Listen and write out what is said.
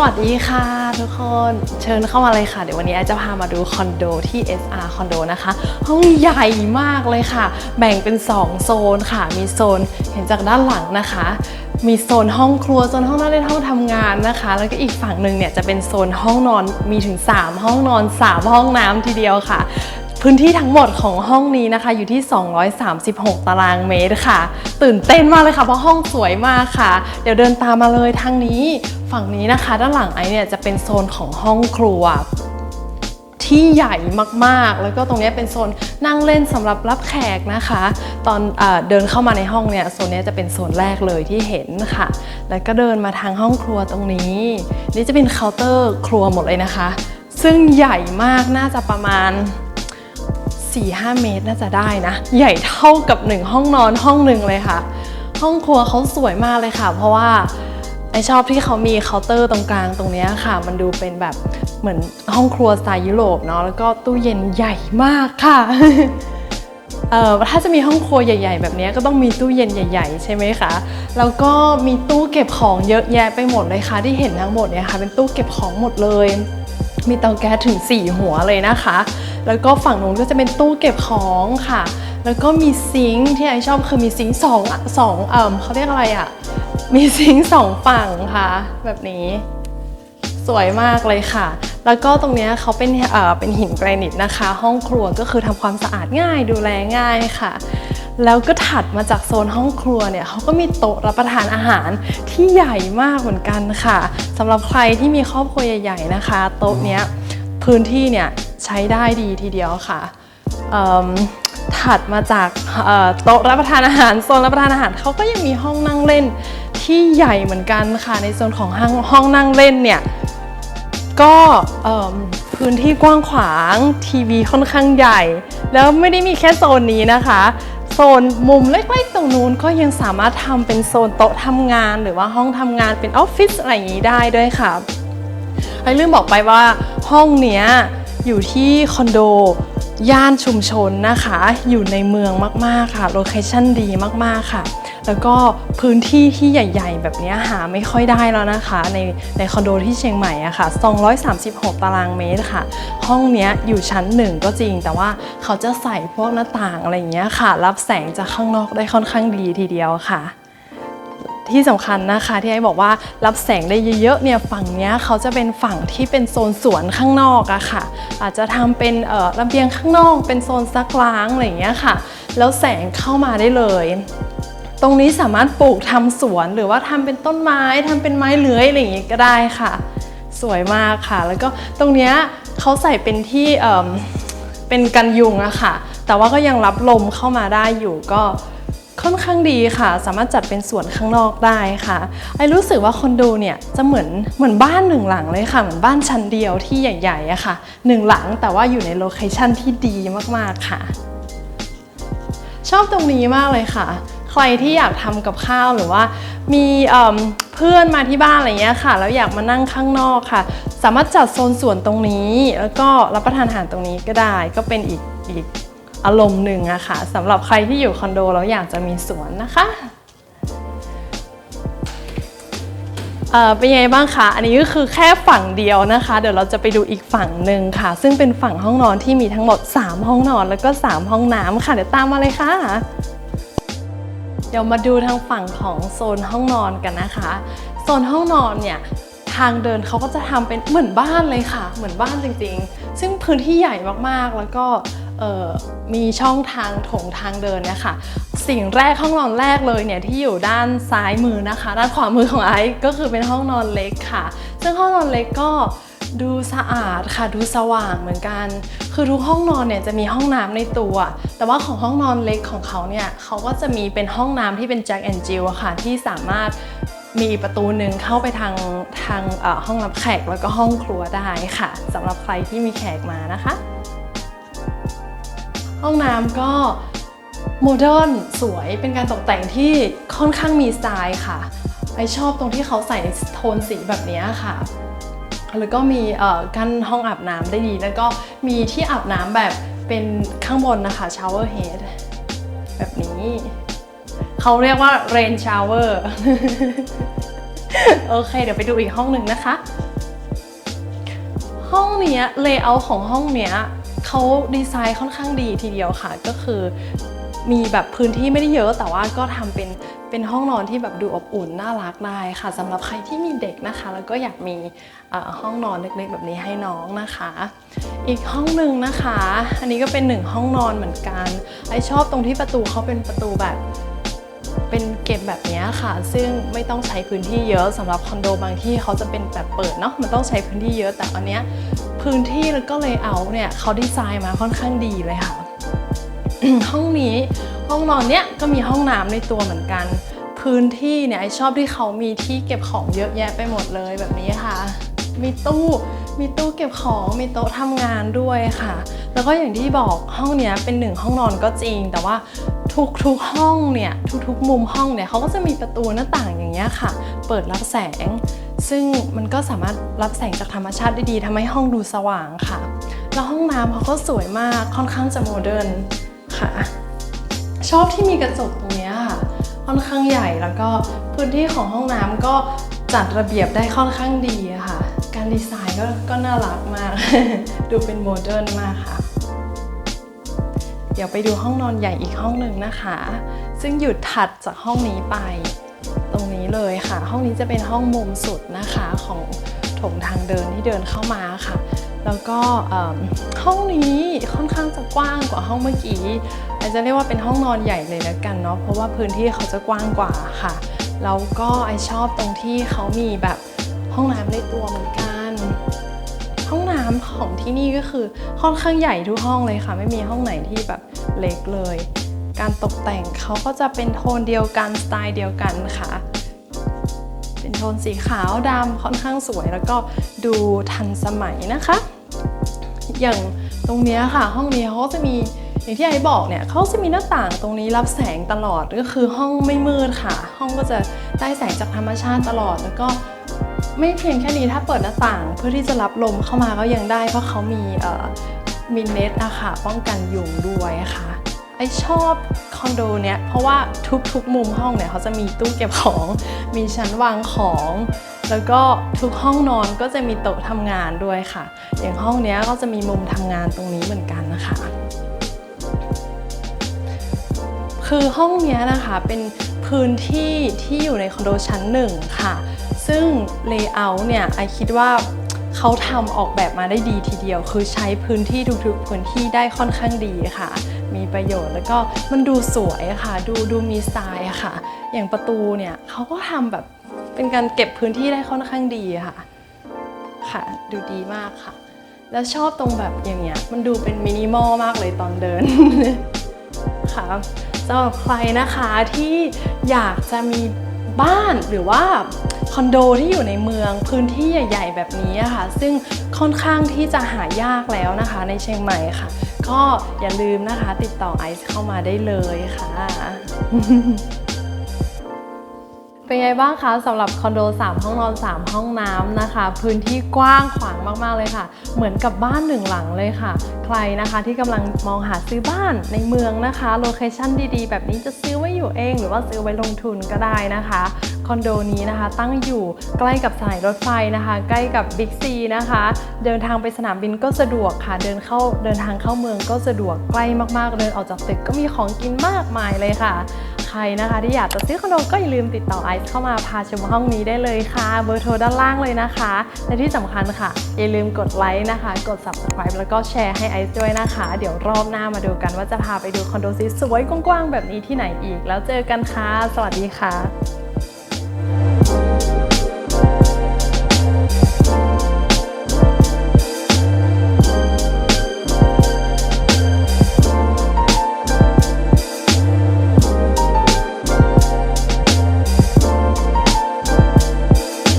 สวัสดีค่ะทุกคนเชิญเข้ามาเลยค่ะ เดี๋ยววันนี้ไอจะพามาดูคอนโดที่ SR คอนโดนะคะ ห้องใหญ่มากเลยค่ะ แบ่งเป็น 2 โซนค่ะ มีโซนเห็นจากด้านหลังนะคะ มีโซนห้องครัวโซนห้องนั่งเล่นห้องทำงานนะคะ แล้วก็อีกฝั่งหนึ่งเนี่ยจะเป็นโซนห้องนอนมีถึง 3 ห้องนอน 3 ห้องน้ำทีเดียวค่ะ พื้นที่ทั้งหมดของห้องนี้นะคะ อยู่ที่ 236 ตารางเมตรค่ะ ตื่นเต้นมากเลยค่ะ เพราะห้องสวยมากค่ะ เดี๋ยวเดินตามมาเลยทางนี้ ฝั่งนี้นะคะ ด้านหลังไอเนี่ยจะเป็นโซนของห้องครัว ที่ใหญ่มากๆ แล้วก็ตรงนี้เป็นโซนนั่งเล่นสำหรับรับแขกนะคะ ตอนอเดินเข้ามาในห้องเนี่ยโซนนี้จะเป็นโซนแรกเลยที่เห็นค่ะ แล้วก็เดินมาทางห้องครัวตรงนี้ นี่จะเป็นเคาน์เตอร์ครัวหมดเลยนะคะ ซึ่งใหญ่มากน่าจะประมาณ 4-5 เมตรน่าจะได้นะ ใหญ่เท่ากับ 1 ห้องนอนห้องหนึ่งเลยค่ะ ห้องครัวเขาสวยมากเลยค่ะ เพราะว่าไอชอบที่เขามีเคาน์เตอร์ตรงกลางตรงนี้ค่ะ มันดูเป็นแบบเหมือนห้องครัวสไตล์ยุโรปเนาะแล้วก็ตู้เย็นใหญ่มากค่ะเอ่อถ้าจะมีห้องครัวใหญ่ ๆ แบบนี้ก็ต้องมีตู้เย็นใหญ่ ๆ ใช่ไหมคะ แล้วก็มีตู้เก็บของเยอะแยะไปหมดเลยค่ะ ที่เห็นทั้งหมดเนี่ยค่ะ เป็นตู้เก็บของหมดเลย มีเตาแก๊สถึง 4 หัวเลยนะคะ แล้วก็ฝั่งนู้นก็จะเป็นตู้เก็บของค่ะ แล้วก็มีซิงค์ที่ไอชอบคือมีซิงค์สองสองเอ่อเขาเรียกอะไรอะ่ะ มีซิงค์สองฝั่งค่ะ แบบนี้ สวยมากเลยค่ะ แล้วก็ตรงเนี้ยเขาเป็นเอ่อเป็นหินแกรนิตนะคะ ห้องครัวก็คือทำความสะอาดง่ายดูแลง่ายค่ะแล้วก็ถัดมาจากโซนห้องครัวเนี่ยเขาก็มีโต๊ะรับประทานอาหารที่ใหญ่มากเหมือนกันค่ะสำหรับใครที่มีครอบครัวใหญ่ ๆนะคะ โต๊ะเนี้ยพื้นที่เนี่ย ใช้ได้ดีทีเดียวค่ะถัดมาจากโต๊ะรับประทานอาหารโซนรับประทานอาหารเขาก็ยังมีห้องนั่งเล่นที่ใหญ่เหมือนกันค่ะในโซนของห้องห้องนั่งเล่นเนี่ยก็พื้นที่กว้างขวางทีวีค่อนข้างใหญ่ แล้วไม่ได้มีแค่โซนนี้นะคะ โซนมุมเล็กๆตรงนู้นก็ยังสามารถทำเป็นโซนโต๊ะทำงาน หรือว่าห้องทำงานเป็นออฟฟิศอะไรอย่างนี้ได้ด้วยค่ะไอ้ลืมบอกไปว่าห้องเนี้ย อยู่ที่คอนโดย่านชุมชนนะคะ อยู่ในเมืองมากๆค่ะ โลเคชั่นดีมากๆค่ะ แล้วก็พื้นที่ที่ใหญ่ ๆ แบบนี้หาไม่ค่อยได้แล้วนะคะ ในในคอนโดที่เชียงใหม่อะค่ะ 236 ตารางเมตรค่ะ ห้องเนี้ยอยู่ชั้นหนึ่งก็จริง แต่ว่าเขาจะใส่พวกหน้าต่างอะไรอย่างเงี้ยค่ะ รับแสงจากข้างนอกได้ค่อนข้างดีทีเดียวค่ะ ที่สำคัญนะคะที่ไอ้บอกว่ารับแสงได้เยอะๆเนี่ยฝั่งเนี้ยเขาจะเป็นฝั่งที่เป็นโซนสวนข้างนอกอะค่ะ อาจจะทำเป็นระเบียงข้างนอก เป็นโซนซักล้างอะไรอย่างเงี้ยค่ะ แล้วแสงเข้ามาได้เลยตรงนี้สามารถปลูกทำสวนหรือว่าทำเป็นต้นไม้ทำเป็นไม้เลื้อยอะไรอย่างงี้ก็ได้ค่ะ สวยมากค่ะ แล้วก็ตรงเนี้ยเขาใส่เป็นที่เเป็นกันยุงอะค่ะ แต่ว่าก็ยังรับลมเข้ามาได้อยู่ก็ ค่อนข้างดีค่ะ สามารถจัดเป็นสวนข้างนอกได้ค่ะไอรู้สึกว่าคอนโดเนี่ยจะเหมือนเหมือนบ้านหนึ่งหลังเลยค่ะ เหมือนบ้านชั้นเดียวที่ใหญ่ๆอะค่ะหนึ่งหลังแต่ว่าอยู่ในโลเคชั่นที่ดีมากๆค่ะ ชอบตรงนี้มากเลยค่ะ ใครที่อยากทำกับข้าวหรือว่ามีเอิ่มเพื่อนมาที่บ้านอะไรเงี้ยค่ะ แล้วอยากมานั่งข้างนอกค่ะ สามารถจัดโซนสวนตรงนี้ แล้วก็รับประทานอาหารตรงนี้ก็ได้ก็เป็นอีกอีก อารมณ์หนึ่งอะค่ะสำหรับใครที่อยู่คอนโดแล้วอยากจะมีสวนนะคะเออเป็นยังไงบ้างคะ อันนี้ก็คือแค่ฝั่งเดียวนะคะ เดี๋ยวเราจะไปดูอีกฝั่งหนึ่งค่ะ ซึ่งเป็นฝั่งห้องนอนที่มีทั้งหมด 3 ห้องนอนแล้วก็ 3 ห้องน้ำค่ะ เดี๋ยวตามมาเลยค่ะ เดี๋ยวมาดูทางฝั่งของโซนห้องนอนกันนะคะ โซนห้องนอนเนี่ยทางเดินเขาก็จะทำเป็นเหมือนบ้านเลยค่ะ เหมือนบ้านจริงๆ ซึ่งพื้นที่ใหญ่มากๆ แล้วก็ มีช่องทางโถงทางเดินเนี่ยค่ะสิ่งแรกห้องนอนแรกเลยเนี่ยที่อยู่ด้านซ้ายมือนะคะ ด้านขวามือของไอซ์ก็คือเป็นห้องนอนเล็กค่ะ ซึ่งห้องนอนเล็กก็ดูสะอาดค่ะดูสว่างเหมือนกัน คือทุกห้องนอนเนี่ยจะมีห้องน้ำในตัว แต่ว่าของห้องนอนเล็กของเขาเนี่ยเขาก็จะมีเป็นห้องน้ำที่เป็นแจ็คแอนด์จิลค่ะที่สามารถมีประตูหนึ่งเข้าไปทางทางห้องรับแขกแล้วก็ห้องครัวได้ค่ะสำหรับใครที่มีแขกมานะคะ ห้องน้ำก็โมเดิร์นสวยเป็นการตกแต่งที่ค่อนข้างมีสไตล์ค่ะไอชอบตรงที่เขาใส่โทนสีแบบนี้ค่ะ แล้วก็มีกั้นห้องอาบน้ำได้ดี แล้วก็มีที่อาบน้ำแบบเป็นข้างบนนะคะ shower head แบบนี้ เขาเรียกว่า rain shower โอเค เดี๋ยวไปดูอีกห้องหนึ่งนะคะ ห้องเนี้ยเลเยอร์ของห้องเนี้ย เขาดีไซน์ค่อนข้างดีทีเดียวค่ะ ก็คือมีแบบพื้นที่ไม่ได้เยอะ แต่ว่าก็ทำเป็นเป็นห้องนอนที่แบบดูอบอุ่นน่ารักได้ค่ะสำหรับใครที่มีเด็กนะคะ แล้วก็อยากมีห้องนอนเล็กๆ แบบนี้ให้น้องนะคะ อีกห้องหนึ่งนะคะ อันนี้ก็เป็นหนึ่งห้องนอนเหมือนกันไอชอบตรงที่ประตูเขาเป็นประตูแบบเป็น แบบนี้ค่ะ ซึ่งไม่ต้องใช้พื้นที่เยอะสำหรับคอนโดบางที่เขาจะเป็นแบบเปิดเนาะมันต้องใช้พื้นที่เยอะแต่อันเนี้ยพื้นที่แล้วก็เลเยอร์เนี่ยเขาดีไซน์มาค่อนข้างดีเลยค่ะ ห้องนี้ห้องนอนเนี้ยก็มีห้องน้ำในตัวเหมือนกัน พื้นที่เนี่ยไอชอบที่เขามีที่เก็บของเยอะแยะไปหมดเลยแบบนี้ค่ะ มีตู้มีตู้เก็บของมีโต๊ะทำงานด้วยค่ะ แล้วก็อย่างที่บอกห้องเนี้ยเป็นหนึ่งห้องนอนก็จริง แต่ว่า ทุกๆห้องเนี่ยทุกๆมุมห้องเนี่ยเขาก็จะมีประตูหน้าต่างอย่างเงี้ยค่ะ เปิดรับแสง ซึ่งมันก็สามารถรับแสงจากธรรมชาติได้ดีทำให้ห้องดูสว่างค่ะ แล้วห้องน้ำเขาก็สวยมากค่อนข้างจะโมเดิร์นค่ะ ชอบที่มีกระจกตรงเนี้ยค่ะ ค่อนข้างใหญ่แล้วก็พื้นที่ของห้องน้ำก็จัดระเบียบได้ค่อนข้างดีค่ะ การดีไซน์ก็ก็น่ารักมาก ดูเป็นโมเดิร์นมากค่ะ ดี๋ยวไปดูห้องนอนใหญ่อีกห้องหนึ่งนะคะ ซึ่งอยู่ถัดจากห้องนี้ไป ตรงนี้เลยค่ะ ห้องนี้จะเป็นห้องมุมสุดนะคะของถงทางเดินที่เดินเข้ามาค่ะ แล้วก็ห้องนี้ค่อนข้างจะกว้างกว่าห้องเมื่อกี้อาจจะเรียกว่าเป็นห้องนอนใหญ่เลยแล้วกันเนาะเพราะว่าพื้นที่เขาจะกว้างกว่าค่ะแล้วก็ไอชอบตรงที่เขามีแบบห้องน้ำในตัวเหมือนกัน ห้องน้ำของที่นี่ก็คือค่อนข้างใหญ่ทุกห้องเลยค่ะ ไม่มีห้องไหนที่แบบ เล็กเลย การตกแต่งเขาก็จะเป็นโทนเดียวกันสไตล์เดียวกันค่ะ เป็นโทนสีขาวดำค่อนข้างสวยแล้วก็ดูทันสมัยนะคะ อย่างตรงนี้ค่ะ ห้องนี้เขาก็จะมีอย่างที่ไอ้บอกเนี่ยเขาจะมีหน้าต่างตรงนี้รับแสงตลอดก็คือห้องไม่มืดค่ะ ห้องก็จะได้แสงจากธรรมชาติตลอดแล้วก็ไม่เพียงแค่นี้ถ้าเปิดหน้าต่างเพื่อที่จะรับลมเข้ามาก็ยังได้เพราะเขามีเอ่อ มีเน็ตอะค่ะ ป้องกันยุงด้วยค่ะไอชอบคอนโดเนี้ยเพราะว่าทุกๆมุมห้องเนี่ยเขาจะมีตู้เก็บของ มีชั้นวางของ แล้วก็ทุกห้องนอนก็จะมีโต๊ะทำงานด้วยค่ะ อย่างห้องเนี้ยก็จะมีมุมทำงานตรงนี้เหมือนกันนะคะ คือห้องเนี้ยนะคะเป็นพื้นที่ที่อยู่ในคอนโดชั้นหนึ่งค่ะ ซึ่งเลเยอร์เนี่ยไอคิดว่า เขาทำออกแบบมาได้ดีทีเดียว คือใช้พื้นที่ทุกๆพื้นที่ได้ค่อนข้างดีค่ะ มีประโยชน์แล้วก็มันดูสวยค่ะ ดูดูมีสไตล์ค่ะ อย่างประตูเนี่ยเขาก็ทำแบบเป็นการเก็บพื้นที่ได้ค่อนข้างดีค่ะค่ะ ดูดีมากค่ะ แล้วชอบตรงแบบอย่างเงี้ยมันดูเป็นมินิมอลมากเลยตอนเดินค่ะสำหรับใครนะคะที่อยากจะมีบ้านหรือว่า คอนโดที่อยู่ในเมืองพื้นที่ใหญ่ ๆ แบบนี้ค่ะ ซึ่งค่อนข้างที่จะหายากแล้วนะคะในเชียงใหม่ค่ะ ก็อย่าลืมนะคะติดต่อไอซ์เข้ามาได้เลยค่ะ เป็นไงบ้างคะสำหรับคอนโด 3 ห้องนอน 3 ห้องน้ำนะคะ พื้นที่กว้างขวางมากๆเลยค่ะ เหมือนกับบ้านหนึ่งหลังเลยค่ะ ใครนะคะที่กำลังมองหาซื้อบ้านในเมืองนะคะโลเคชั่นดีๆ แบบนี้จะซื้อไว้อยู่เอง หรือว่าซื้อไว้ลงทุนก็ได้นะคะคอนโดนี้นะคะตั้งอยู่ใกล้กับสานีรถไฟนะคะ ใกล้กับบิ๊กซีนะคะ เดินทางไปสนามบินก็สะดวกค่ะ เดินเข้าเดินทางเข้าเมืองก็สะดวกใกล้มากๆเดินออกจากตึกก็มีของกินมากมายเลยค่ะ ใครนะคะ ที่อยากจะซื้อคอนโดก็อย่าลืมติดต่อไอซ์เข้ามาพาชมห้องนี้ได้เลยค่ะ เบอร์โทรด้านล่างเลยนะคะ และที่สำคัญค่ะ อย่าลืมกดไลค์นะคะ กด subscribe แล้วก็แชร์ให้ไอซ์ด้วยนะคะ เดี๋ยวรอบหน้ามาดูกันว่าจะพาไปดูคอนโดสวยๆกว้างๆแบบนี้ที่ไหนอีก แล้วเจอกันค่ะ สวัสดีค่ะ